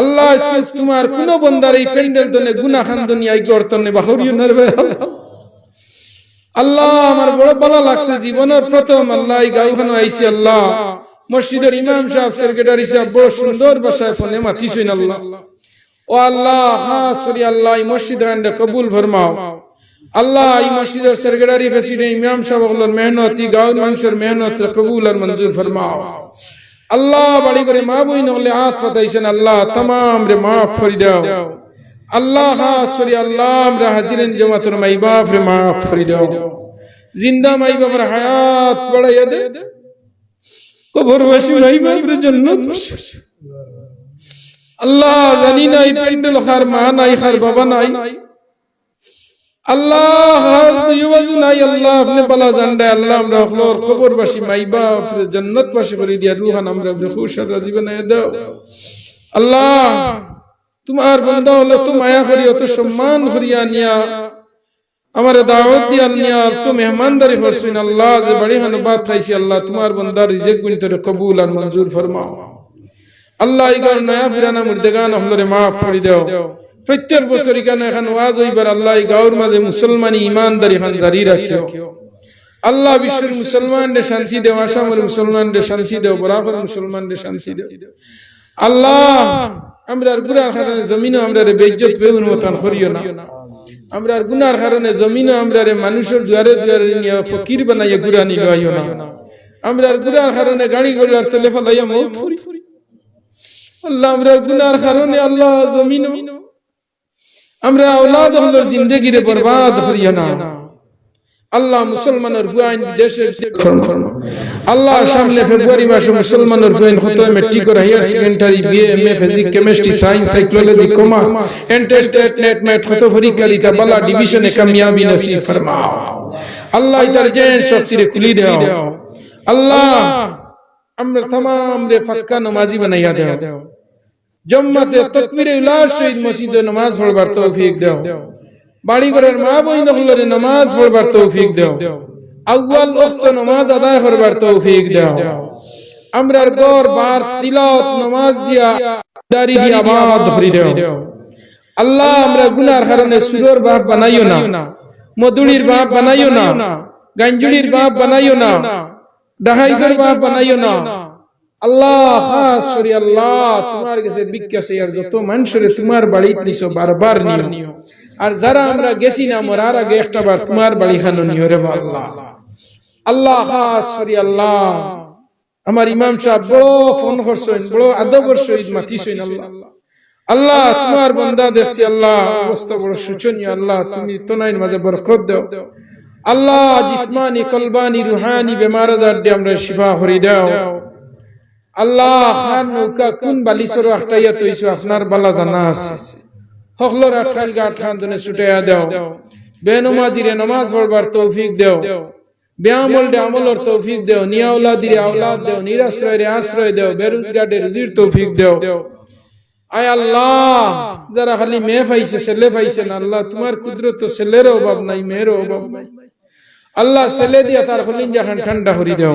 আল্লাহ তোমার কোন বন্দার এই প্যান্ডেল তনে গুনা খান দুনিয়ায় গর্তনে বাহরিও নারবে আল্লাহ, আমার বড় ভালো লাগছে, জীবনের প্রথম আল্লাহ এই গাঁওখানে আইসি আল্লাহ। মসজিদের ইমাম সাহেব, সেক্রেটারি সাহেব, বড় সুন্দর ভাষায় ফোনে মাতিছেন আল্লাহ। ও আল্লাহ হ্যাঁ সরি আল্লাহ, এই মসজিদ আন্ডে কবুল ফরমাও। আল্লাহ, এই মসজিদের সেক্রেটারি, প্রেসিডেন্ট, ইমাম সাহেব মেহনত, এই গাঁও মানুষের মেহনত কবুল আর মঞ্জুর ফরমাও। আল্লাহ বাড়ি করে মা বই নহলে হাত পাতাইছেন আল্লাহ তাম রে মাফ করি দাও। আল্লাহ হ্যাঁ সরি আল্লাহ আমরা হাজিরেন জমাতর মাই বাপ রে মাফ করি দাও। জিন্দা মাই বাবার হায়াত বাড়াইয়া দে। কবরবাসী মাই বাপরে জন্নত আল্লাহ জানি নাই মা নাই বাবা নাই। আল্লাহ হার দুইবাজু নাই, আল্লাহ আপনি পালা জানডে আল্লাহ আমরা হলোর কবরবাসী মাই বাপ জান্নাত পাশে করে দিয়া রুহান আমরা খুশ রাজি বানায় দাও। আল্লাহ, তোমার বন্ধা হলো তো মায়া করি, অত সম্মান তো কবুল আর মঞ্জুর ফরমাও। আল্লাহ নয়া ফিরানা মুর্দেগান হলরে মাফ করে দাও। প্রত্যেক বছর এখানে এখন ওয়াজ হইবার আল্লাহ গাঁওর মাঝে মুসলমানি ইমানদারি খান জারি রাখিও। আল্লাহ বিশ্বের মুসলমানদের শান্তি দেও, আসামের মুসলমানদের শান্তি দেও, বরাবর মুসলমানদের শান্তি দেও। আল্লাহ, আমরা আর গুনার কারণে জমিনও আমরা রে বেজ্জত বেউন মতন করিও না। আমরা আর গুনার কারণে আমরা রে মানুষের দুয়ারে দুয়ারে নিয়ে ফকির গুড়া না। আমরা আর গুনার কারণে গাড়ি মৌত করি। আল্লাহ, আমরা গুনার কারণে আল্লাহ আমরা আওলাদ হলোর জিন্দগিরে বরবাদ করিয়া না আল্লাহ মুসলমানের হুয়াইন বিদেশে আল্লাহ সামনে ফেব্রুয়ারি মাসে মুসলমানের হুয়াইন হতো মেট্রিক করে higher secondary BA MA physics chemistry science psychology commerce entrance test NET MET হতো পরীক্ষা লিতা বালা ডিভিশনে কামিয়াবি নসিব ফরমাও আল্লাহ তার জেন শক্তিরে খুলি দাও আল্লাহ আমরা तमाम রে ফাক্কা নামাজি বানাইয়া দাও জম্মাতে তকবীরে উল্লাস সহিত মসজিদে নামাজ পড়বার তৌফিক দাও। বাড়ি ঘরের মা বই নহলরে নামাজ পড়বার তৌফিক দাও। আউয়াল ওয়াক্ত নামাজ আদায় করবার তৌফিক দাও। আমরার গর বার তিলাওয়াত, নামাজ দিয়া দারি দি আবাদ হরি দাও। আল্লাহ, আমরা গুনার কারণে সুরের বাপ বানাইও না। মধুরির বাপ বানাইও না। গাঞ্জুলির বাপ বানাইও না। ডাহাইদের বাপ বানাইও না। আল্লাহ খাস আল্লাহ তোমার কাছে বিজ্ঞাসে আর যত মানুষের তোমার বাড়ি নিছো বারবার নিও। আর যারা আমরা গেছি না মরার আগে একটা বার তোমার বাড়ি খানো নিও রে আল্লাহ আল্লাহ খাস আল্লাহ আমার ইমাম সাহেব বড় ফোন করছেন বড় আদবর সহিত মাতিছেন আল্লাহ। আল্লাহ। তোমার বন্দা দেশি আল্লাহ অবস্থা বড় আল্লাহ তুমি তোনাইন মাঝে বরকত দাও। আল্লাহ জিসমানি কলবানি রুহানি বেমার দিয়ে আমরা শিফা হরি দাও আল্লাহ নৌকা কোন বালিসর আটটাইয়া তৈছো আপনার বালা জানা আছে। হকলর আঠাইল গা আঠান জনে ছুটাইয়া দেও। বেনমাজিরে নামাজ পড়বার তৌফিক দেও। ডে আমলর তৌফিক দেও। নিয়াউলাদিরে আওলাদ দেও। নিরাশ্রয় রে আশ্রয় দেও। বেরোজগারে রুজির তৌফিক দেও। আয় আল্লাহ, যারা খালি মেয়ে পাইছে, ছেলে পাইছে না আল্লাহ, তোমার কুদরত ছেলের অভাব নাই মেয়ের অভাব নাই। আল্লাহ ছেলে দিয়া তার হলিন জাহান ঠান্ডা হরি দেও।